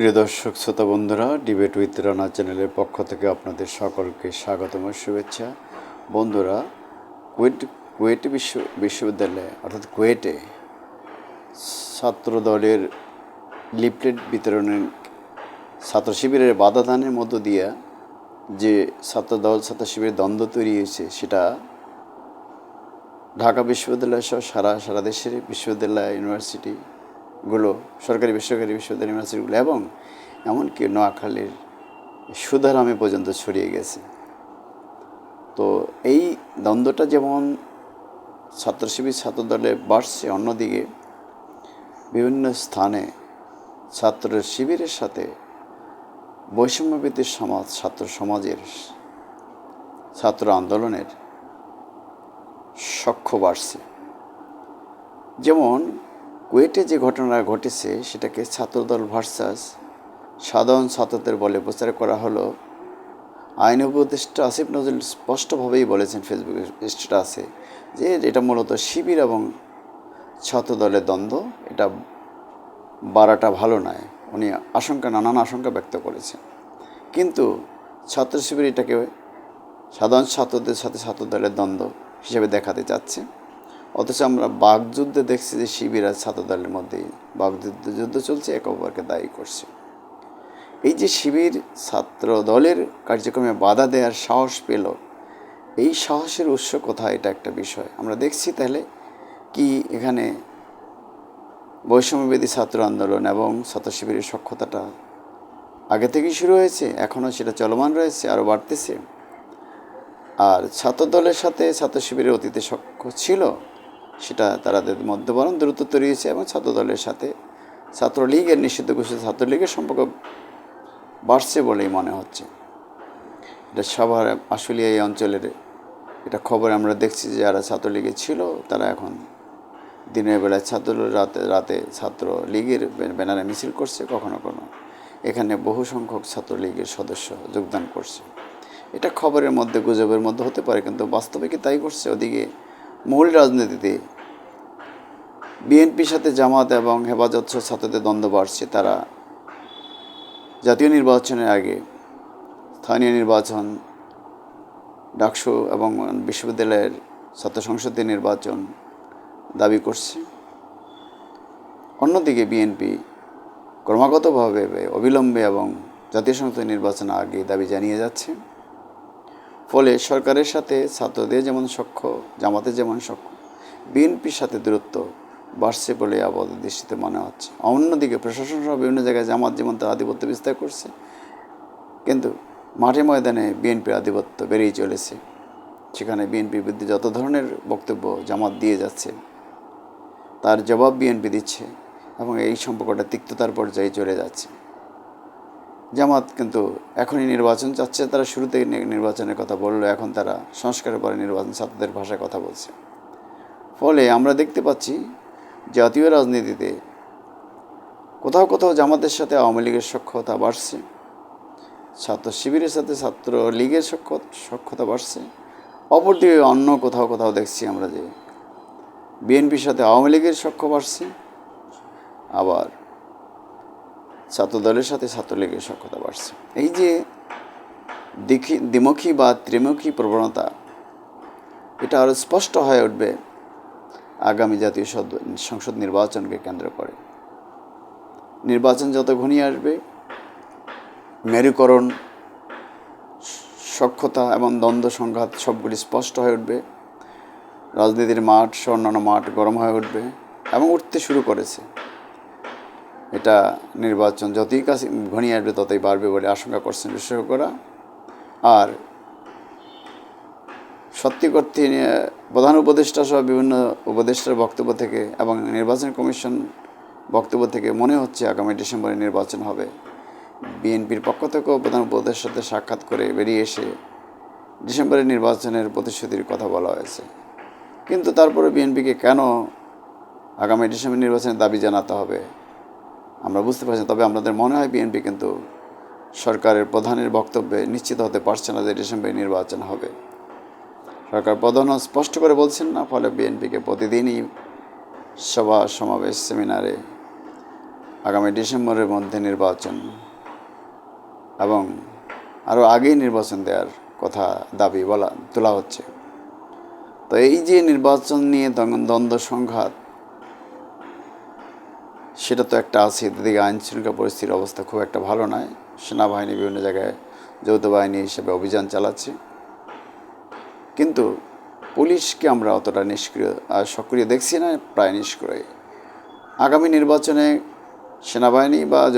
প্রিয় দর্শক, শ্রোতা বন্ধুরা ডিবেট উইথ রানা চ্যানেলের পক্ষ থেকে আপনাদের সকলকে স্বাগতম শুভেচ্ছা। বন্ধুরা, কুয়েট কুয়েট বিশ্ব বিশ্ববিদ্যালয়ে, অর্থাৎ কুয়েটে ছাত্র দলের লিফলেট বিতরণের ছাত্র শিবিরের বাধা দানের মধ্য দিয়ে যে ছাত্রদল, ছাত্র শিবিরের দ্বন্দ্ব তৈরি হয়েছে, সেটা ঢাকা বিশ্ববিদ্যালয় সহ সারা সারা দেশের বিশ্ববিদ্যালয় ইউনিভার্সিটিগুলো সরকারি বেসরকারি বিশ্ববিদ্যালয় ইউনিভার্সিটিগুলো এবং এমনকি নোয়াখালীর সুধারামে পর্যন্ত ছড়িয়ে গেছে। তো এই দ্বন্দ্বটা যেমন ছাত্র শিবির ছাত্র দলে বাড়ছে, অন্যদিকে বিভিন্ন স্থানে ছাত্র শিবিরের সাথে বৈষম্যবৃত্তির সমাজ, ছাত্র সমাজের ছাত্র আন্দোলনের সখ্য বাড়ছে। যেমন কুয়েটে যে ঘটনা ঘটেছে, সেটাকে ছাত্রদল ভার্সাস সাধারণ ছাত্রদের বলে প্রচার করা হলো। আইন উপদেষ্টা আসিফ নজরুল স্পষ্টভাবেই বলেছেন, ফেসবুকে স্ট্যাটাসে যে এটা মূলত শিবির এবং ছাত্রদলের দ্বন্দ্ব। এটা বাড়াটা ভালো নয়। উনি আশঙ্কা, নানান আশঙ্কা ব্যক্ত করেছেন। কিন্তু ছাত্র শিবির এটাকে সাধারণ ছাত্রদের সাথে ছাত্রদলের দ্বন্দ্ব হিসেবে দেখাতে চাচ্ছে। অথচ আমরা বাগযুদ্ধে দেখছি যে শিবির আর ছাত্রদলের মধ্যেই বাগযুদ্ধ যুদ্ধ চলছে, একে অপরকে দায়ী করছে। এই যে শিবির ছাত্র দলের কার্যক্রমে বাধা দেওয়ার সাহস পেল, এই সাহসের উৎস কোথায় এটা একটা বিষয়। আমরা দেখছি তাহলে কি এখানে বৈষম্যবেদী ছাত্র আন্দোলন এবং ছাত্র শিবিরের সক্ষতাটা আগে থেকেই শুরু হয়েছে, এখনও সেটা চলমান রয়েছে, আরও বাড়তেছে। আর ছাত্র দলের সাথে ছাত্র শিবিরের অতীতে সক্ষ ছিল সেটা তাদের মধ্যে বরং দ্রুত তৈরি হয়েছে এবং ছাত্রদলের সাথে ছাত্রলীগের নিষিদ্ধ ঘোষিত ছাত্রলীগের সম্পর্ক বাড়ছে বলেই মনে হচ্ছে। এটা সবার আসলে এই অঞ্চলের এটা খবর আমরা দেখছি যে যারা ছাত্রলীগে ছিল, তারা এখন দিনের বেলায় ছাত্র রাতে রাতে ছাত্রলীগের ব্যানারে মিছিল করছে, কখনো কোনো এখানে বহু সংখ্যক ছাত্রলীগের সদস্য যোগদান করছে। এটা খবরের মধ্যে, গুজবের মধ্যে হতে পারে, কিন্তু বাস্তবে কি তাই করছে ওদিকে মূল রাজনীতিতে বিএনপির সাথে জামাত এবং হেফাজত ছাত্রদের দ্বন্দ্ব বাড়ছে। তারা জাতীয় নির্বাচনের আগে স্থানীয় নির্বাচন, ডাকসু এবং বিশ্ববিদ্যালয়ের ছাত্র সংসদের নির্বাচন দাবি করছে। অন্যদিকে বিএনপি ক্রমাগতভাবে অবিলম্বে এবং জাতীয় সংসদ নির্বাচন আগে দাবি জানিয়ে যাচ্ছে। ফলে সরকারের সাথে ছাত্রদের যেমন সখ্য, জামাতের যেমন সখ্য, বিএনপির সাথে দূরত্ব বাড়ছে বলে আপাতত দৃষ্টিতে মনে হচ্ছে। অন্যদিকে প্রশাসন সহ বিভিন্ন জায়গায় জামাত যেমন তার আধিপত্য বিস্তার করছে, কিন্তু মাঠে ময়দানে বিএনপির আধিপত্য বেড়েই চলেছে। সেখানে বিএনপির বিরুদ্ধে যত ধরনের বক্তব্য জামাত দিয়ে যাচ্ছে, তার জবাব বিএনপি দিচ্ছে এবং এই সম্পর্কটা তিক্ততার পর্যায়ে চলে যাচ্ছে। জামাত কিন্তু এখনই নির্বাচন চাচ্ছে। তারা শুরুতেই নির্বাচনের কথা বলল, এখন তারা সংস্কারের পরে নির্বাচন ছাত্রদের ভাষায় কথা বলছে। ফলে আমরা দেখতে পাচ্ছি জাতীয় রাজনীতিতে কোথাও কোথাও জামাতের সাথে আওয়ামী লীগের সক্ষতা বাড়ছে, ছাত্র শিবিরের সাথে ছাত্র লীগের সক্ষ সক্ষতা বাড়ছে। অপরদিকে অন্য কোথাও কোথাও দেখছি আমরা যে বিএনপির সাথে আওয়ামী লীগের সক্ষ বাড়ছে, আবার ছাত্রদলের সাথে ছাত্রলীগের সক্ষতা বাড়ছে। এই যে দ্বিখি দ্বিমুখী বা ত্রিমুখী প্রবণতা, এটা আরও স্পষ্ট হয়ে উঠবে আগামী জাতীয় সদ, সংসদ নির্বাচনকে কেন্দ্র করে। নির্বাচন যত ঘনিয়ে আসবে, মেরুকরণ সক্ষতা এবং দ্বন্দ্ব সংঘাত সবগুলি স্পষ্ট হয়ে উঠবে। রাজনীতির মাঠ সহ অন্যান্য মাঠ গরম হয়ে উঠবে এবং উঠতে শুরু করেছে। এটা নির্বাচন যতই কাছে ঘনিয়ে আসবে ততই বাড়বে বলে আশঙ্কা করছেন বিশেষজ্ঞরা। আর সত্যি করতে প্রধান উপদেষ্টা সহ বিভিন্ন উপদেষ্টার বক্তব্য থেকে এবং নির্বাচন কমিশন বক্তব্য থেকে মনে হচ্ছে আগামী ডিসেম্বরে নির্বাচন হবে। বিএনপির পক্ষ থেকেও প্রধান উপদেষ্টার সাথে সাক্ষাৎ করে বেরিয়ে এসে ডিসেম্বরের নির্বাচনের প্রতিশ্রুতির কথা বলা হয়েছে। কিন্তু তারপরে বিএনপিকে কেন আগামী ডিসেম্বর নির্বাচনের দাবি জানাতে হবে? আমরা বুঝতে পারছি তবে আমাদের মনে হয় বিএনপি কিন্তু সরকারের প্রধানের বক্তব্যে নিশ্চিত হতে পারছে না যে ডিসেম্বরে নির্বাচন হবে। সরকার প্রধানও স্পষ্ট করে বলছেন না, ফলে বিএনপিকে প্রতিদিনই সভা, সমাবেশ, সেমিনারে আগামী ডিসেম্বরের মধ্যে নির্বাচন এবং আরও আগেই নির্বাচন দেওয়ার কথা দাবি বলা, তোলা হচ্ছে। তো এই যে নির্বাচন নিয়ে দ্বন্দ্ব, সংঘাত সেটা তো একটা আছে, এদিকে আইন শৃঙ্খলা পরিস্থিতির অবস্থা খুব একটা ভালো নয়। সেনাবাহিনী বিভিন্ন জায়গায় যৌথ বাহিনী হিসেবে অভিযান চালাচ্ছে। কিন্তু পুলিশকে আমরা অতটা নিষ্ক্রিয় আর সক্রিয় দেখছি না, প্রায় নিষ্ক্রিয়। আগামী নির্বাচনে সেনাবাহিনী বা